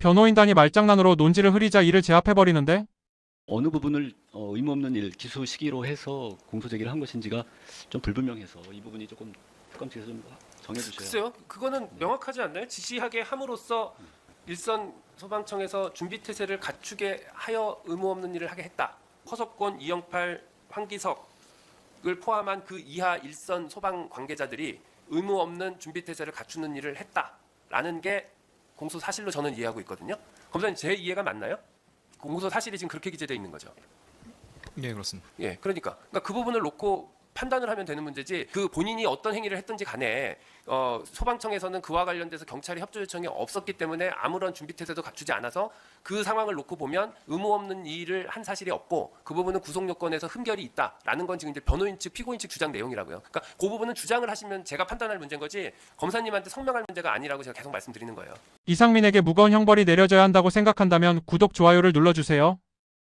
변호인단이 말장난으로 논지를 흐리자 이를 제압해버리는데? 어느 부분을 어, 의무 없는 일 기소 시기로 해서 공소 제기를 한 것인지가 좀 불분명해서 이 부분이 조금 특검 측에서 좀 정해 주셔야 글쎄요, 그거는 명확하지 않나요? 지시하게 함으로써 일선 소방청에서 준비 태세를 갖추게 하여 의무 없는 일을 하게 했다. 허석권, 이영팔, 황기석을 포함한 그 이하 일선 소방 관계자들이 의무 없는 준비 태세를 갖추는 일을 했다라는 게 공소 사실로 저는 이해하고 있거든요. 검사님 제 이해가 맞나요? 공소 사실이 지금 그렇게 기재되어 있는 거죠. 예, 그렇습니다. 예, 그러니까, 그러니까 그 부분을 놓고 판단을 하면 되는 문제지. 그 본인이 어떤 행위를 했든지 간에 어, 소방청에서는 그와 관련돼서 경찰이 협조 요청이 없었기 때문에 아무런 준비 태세도 갖추지 않아서 그 상황을 놓고 보면 의무 없는 일을 한 사실이 없고 그 부분은 구속 요건에서 흠결이 있다라는 건 지금 이제 변호인 측 피고인 측 주장 내용이라고요. 그러니까 그 부분은 주장을 하시면 제가 판단할 문제인 거지 검사님한테 성명할 문제가 아니라고 제가 계속 말씀드리는 거예요. 이상민에게 무거운 형벌이 내려져야 한다고 생각한다면 구독, 좋아요를 눌러주세요.